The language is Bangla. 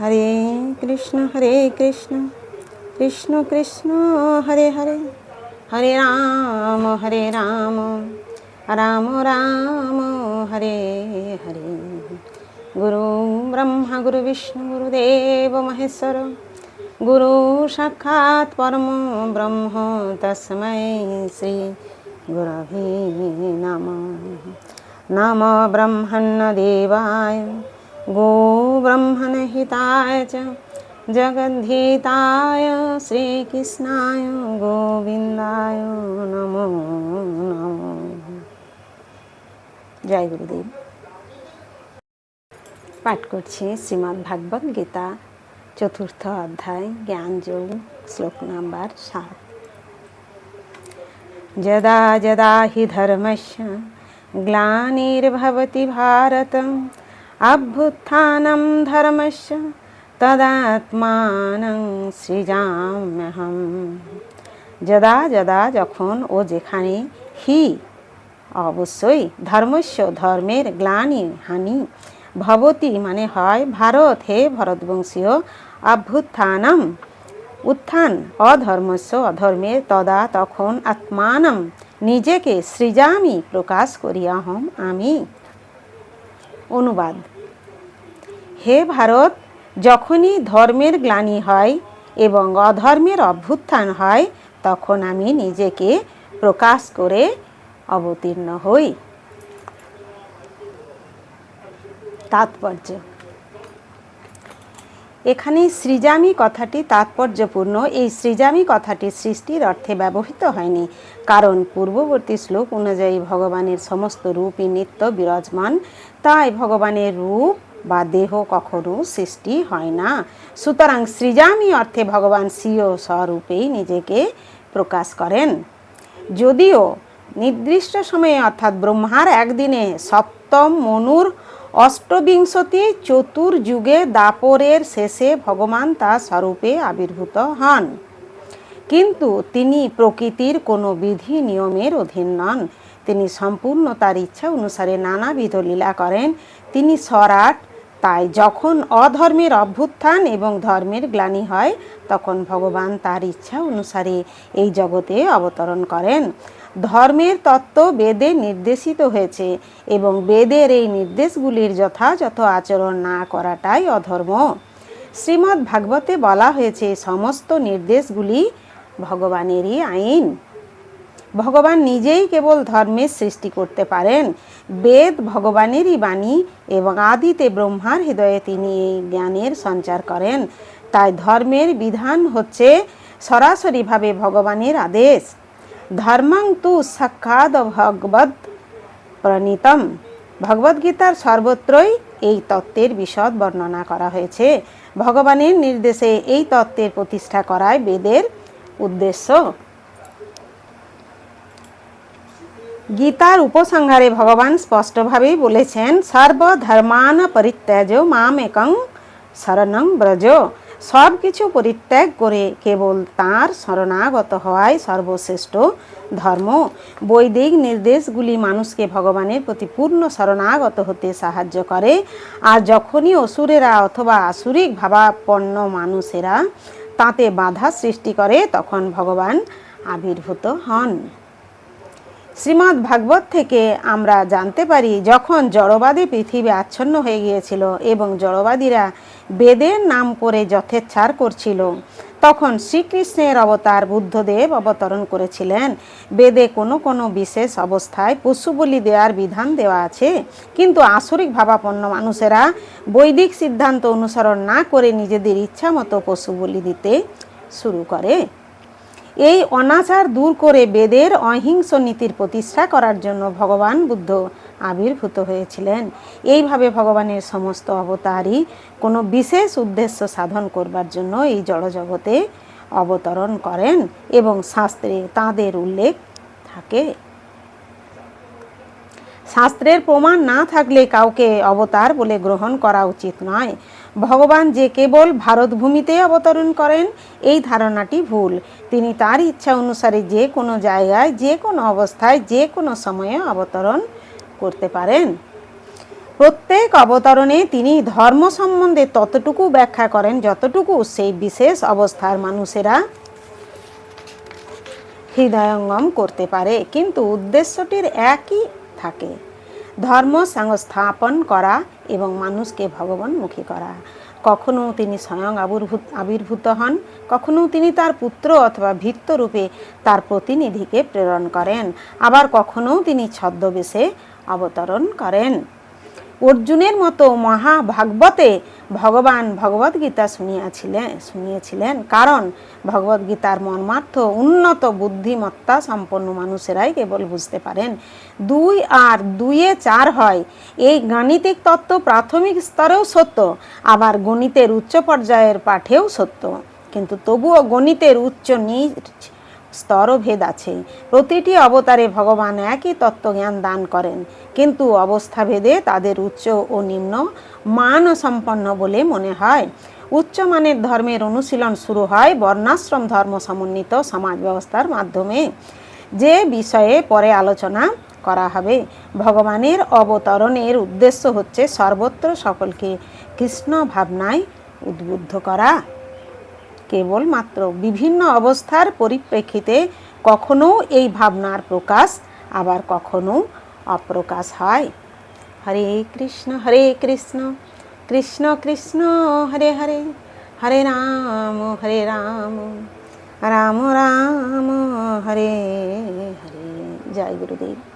হরে কৃষ্ণ হরে কৃষ্ণ। কৃষ্ণ কৃষ্ণ, হরে হরে। হরে রাম হরে রাম। রাম রাম, হরে হরে। গুরু ব্রহ্মা, গুরু বিষ্ণু গুরুদেব মহেশ্বর। গুরু সাক্ষাৎ পরম ব্রহ্ম তস্मै শ্রী গুরভে নমঃ। নম ব্রহ্মণ্যদেবায় गोब्रह्मनहिताय च जगद्धीताय श्रीकृष्णाय गोविन्दाय नमो नमो। জয় গুরুদেব পাঠ করছি শ্রীমদ্ ভাগবত গীতা, চতুর্থ অধ্যায় জ্ঞানযোগ শ্লোক নাম্বার সাত। যদা যদা হি ধর্মস্য, গ্লানির্ভবতি ভারতম অভ্যুত্থাनं ধর্মস্য তদাত্মানং সৃজাম্যহম যদা যদা যখন ও যেখানে হি, অবশ্যই ধর্মস্য, ধর্মের গ্লানি, হানি ভবতি মানে হয়, ভারত হে ভরতবংশীয় অভ্যুত্থানম। উত্থান, অধর্মস্য অধর্মের তদা তখন আত্মানম, নিজেকে সৃজামি প্রকাশ করিয়াহম আমি। অনুবাদ। হে ভারত, যখনই ধর্মের গ্লানি হয় এবং অধর্মের অভ্যুত্থান হয়, তখন আমি নিজেকে প্রকাশ করে অবতীর্ণ হই। তাৎপর্য এখানে সৃজামি কথাটি তাৎপর্যপূর্ণ। এই সৃজামি কথাটি সৃষ্টির অর্থে ব্যবহৃত হয়নি। কারণ পূর্ববর্তী শ্লোক অনুযায়ী ভগবানের সমস্ত রূপই নিত্য বিরাজমান। তাই ভগবানের রূপ বা দেহ কখনো সৃষ্টি হয় না। সুতরাং সৃজামি অর্থে ভগবান স্বীয় স্বরূপেই নিজেকে প্রকাশ করেন। যদিও নির্দিষ্ট সময়ে অর্থাৎ ব্রহ্মার একদিনে সপ্তম মনুর অষ্টবিংশতি চতুর্যুগে দাপরের শেষে ভগবান তার স্বরূপে আবির্ভূত হন। কিন্তু তিনি প্রকৃতির কোনো বিধি নিয়মের অধীন নন। তিনি সম্পূর্ণ তার ইচ্ছা অনুসারে নানাবিধ লীলা করেন। তিনি সরাট, তাই যখন অধর্মের অভ্যুত্থান এবং ধর্মের গ্লানি হয়, তখন ভগবান তার ইচ্ছা অনুসারে এই জগতে অবতরণ করেন। ধর্মের তত্ত্ব বেদে নির্দেশিত হয়েছে এবং বেদের এই নির্দেশগুলির যথাযথ আচরণ না করাটাই অধর্ম। শ্রীমদ্ ভাগবতে বলা হয়েছে, সমস্ত নির্দেশগুলি ভগবানেরই আইন। ভগবান নিজেই কেবল ধর্মের সৃষ্টি করতে পারেন। বেদ ভগবানেরই বাণী এবং আদিতে ব্রহ্মার হৃদয়ে তিনি এই জ্ঞানের সঞ্চার করেন। তাই ধর্মের বিধান হচ্ছে সরাসরিভাবে ভগবানের আদেশ। ধর্মং তু সাক্ষাৎ ভগবদ প্রণীতম ভগবদ্গীতার সর্বত্রই এই তত্ত্বের বিশদ বর্ণনা করা হয়েছে। ভগবানের নির্দেশে এই তত্ত্বের প্রতিষ্ঠা করায় বেদের উদ্দেশ্য। গীতার উপসংহারে ভগবান স্পষ্টভাবেই বলেছেন সর্বধর্মান পরিত্যাজ মাম একং শরণং ব্রজ। সব কিছু পরিত্যাগ করে কেবল তার শরণাগত হওয়াই সর্বশ্রেষ্ঠ ধর্ম। বৈদিক নির্দেশগুলি মানুষকে ভগবানের প্রতি পূর্ণ শরণাগত হতে সাহায্য করে। আর যখনই অসুরেরা অথবা আসুরিক ভাবাপন্ন মানুষেরা তাতে বাধা সৃষ্টি করে, তখন ভগবান আবির্ভূত হন। শ্রীমদ্ ভাগবত থেকে আমরা জানতে পারি যখন জড়বাদী পৃথিবী আচ্ছন্ন হয়ে গিয়েছিল এবং জড়বাদীরা বেদের নাম করে যথেচ্ছার করছিল, তখন শ্রীকৃষ্ণের অবতার বুদ্ধদেব অবতরণ করেছিলেন। বেদে কোনো কোনো বিশেষ অবস্থায় পশু বলি দেওয়ার বিধান দেওয়া আছে, কিন্তু আসরিক ভাবাপন্ন মানুষেরা বৈদিক সিদ্ধান্ত অনুসরণ না করে নিজেদের ইচ্ছা মতো পশু বলি দিতে শুরু করে। এই অনাচার দূর করে বেদের অহিংস নীতির প্রতিষ্ঠা করার জন্য ভগবান বুদ্ধ আবির্ভূত হয়েছিলেন। এইভাবে ভগবানের সমস্ত অবতারই কোনো বিশেষ উদ্দেশ্য সাধন করবার জন্য এই জড়জগতে অবতরণ করেন এবং শাস্ত্রে তাঁদের উল্লেখ থাকে। শাস্ত্রের প্রমাণ না থাকলে কাউকে অবতার বলে গ্রহণ করা উচিত নয়। ভগবান যে কেবল ভারতভূমিতে অবতরণ করেন, এই ধারণাটি ভুল। তিনি তার ইচ্ছা অনুসারে যে কোনো জায়গায়, যে কোনো অবস্থায়, যে কোনো সময়ে অবতরণ করতে পারেন। প্রত্যেক অবতরণে তিনি ধর্ম সম্বন্ধে ততটুকু ব্যাখ্যা করেন যতটুকু সেই বিশেষ অবস্থার মানুষেরা হৃদয়ঙ্গম করতে পারে। কিন্তু উদ্দেশ্যটির একই থাকে। ধর্ম সংস্থাপন করা এবং মানুষকে ভগবানমুখী করা। কখনও তিনি স্বয়ং আবির্ভূত আবির্ভূত হন কখনও তিনি তার পুত্র অথবা ভিত্ত রূপে তার প্রতিনিধিকে প্রেরণ করেন। আবার কখনো তিনি ছদ্মবেশে অবতরণ করেন। অর্জুনের মতো মহাভাগবতে ভগবান ভগবদ্গীতা শুনিয়াছিলেন শুনিয়েছিলেন। কারণ ভগবদ্গীতার মর্মার্থ উন্নত বুদ্ধিমত্তা সম্পন্ন মানুষেরাই কেবল বুঝতে পারেন। দুই আর দুইয়ে চার হয়। এই গাণিতিক তত্ত্ব প্রাথমিক স্তরেও সত্য, আবার গণিতের উচ্চ পর্যায়ের পাঠেও সত্য। কিন্তু তবুও গণিতের উচ্চ নিচ স্তরভেদ আছে। প্রতিটি অবতারে ভগবান একই তত্ত্বজ্ঞান দান করেন। কিন্তু অবস্থাভেদে তাদের উচ্চ ও নিম্ন মান সম্পন্ন বলে মনে হয়। উচ্চ মানের ধর্মের অনুশীলন শুরু হয় বর্ণাশ্রম ধর্ম সমন্বিত সমাজ ব্যবস্থার মাধ্যমে। যে বিষয়ে পরে আলোচনা করা হবে। ভগবানের অবতরণের উদ্দেশ্য হচ্ছে সর্বত্র সকলকে কৃষ্ণ ভাবনায় উদ্বুদ্ধ করা। কেবলমাত্র বিভিন্ন অবস্থার পরিপ্রেক্ষিতে কখনো এই ভাবনার প্রকাশ, আবার কখনো অপ্রকাশ হয়। হরে কৃষ্ণ হরে কৃষ্ণ কৃষ্ণ কৃষ্ণ, হরে হরে হরে রাম হরে রাম রাম রাম, হরে হরে। জয় গুরুদেব।